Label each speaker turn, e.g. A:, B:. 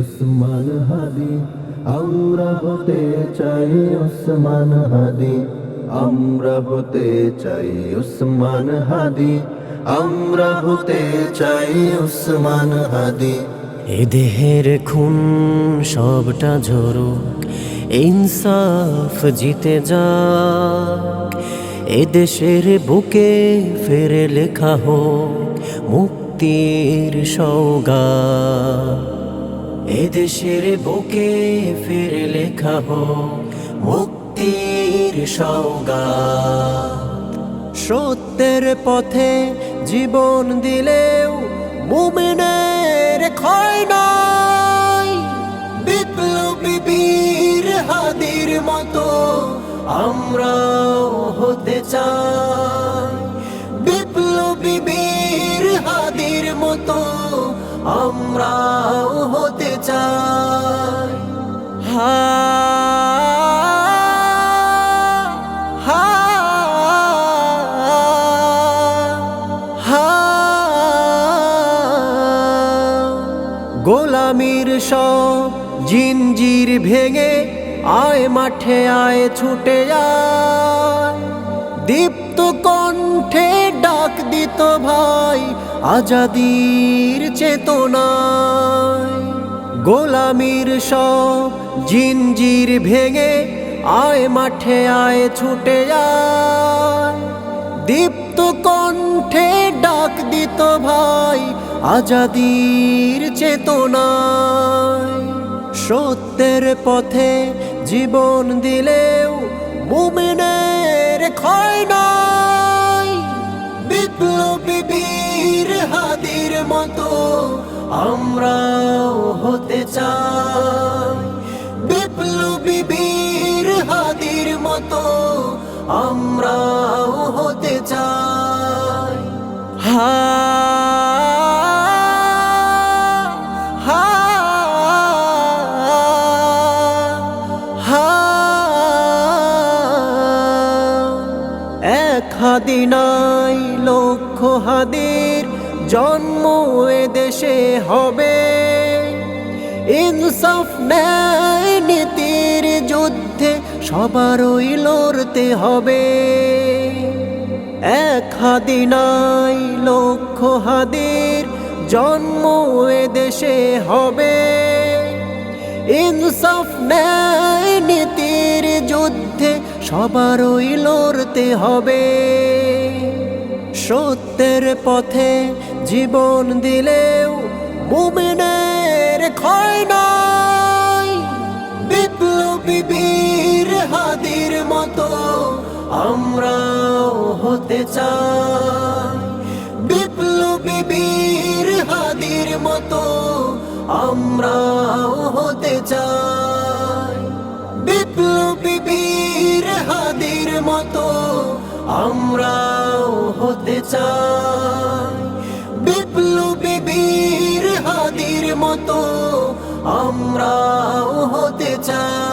A: উসমান হাদি, আমরা হতে চাই উসমান হাদি, আমরা হতে চাই উসমান হাদি, আমরা হতে চাই উসমান হাদি।
B: এ দেহের খুন সবটা ঝরুক, ইনসাফ জিতে যাক। এ দেশের বুকে ফেরে লেখা হোক, মুক্তির সৌগা এ দেশের বুকে ফেরে লেখা হোক মুক্তির সৌগা সত্যের পথে জীবন দিলেও মুমিনের ক্ষয় নাই। বিপ্লবী বীর হাদির মতো আমরাও হতে চাই। আমরাও হতে চাই। হা গোলামির সব জিঞ্জির ভেঙে আয় মাঠে আয় ছুটে আয়। কণ্ঠে ডাক ভাই আজাদির চেতনায়। গোলামির সব জিঞ্জির ভেঙে আয় মাঠে আয় ছুটে দীপ্ত কণ্ঠে ডাক দিত ভাই আজাদির চেতনায়। সত্যের পথে জীবন দিলেও মুমিনের ক্ষয় নাই হতে চাই। বিপ্লবী বীর মতো আমরাও হতে চাই। হা এক লক্ষ হাদির জন্ম এ দেশে হবে। ইনসাফ ন্যায় নীতির যুদ্ধে সবারই লড়তে হবে। এক হাদি নাই, লক্ষ হাদির জন্ম এ দেশে হবে। ইনসাফ ন্যায় নীতির যুদ্ধে সবারই লড়তে হবে। সত্যের পথে জীবন দিলেও মুমিনের ক্ষয় নাই। বিপ্লবী বীর হাদির মতো আমরাও হতে চাই। বিপ্লবী বীর হাদির মতো আমরাও হতে চাই। বিপ্লবী বীর হাদির মতো আমরাও হতে চাই। মতো আমরাও হতে চাই।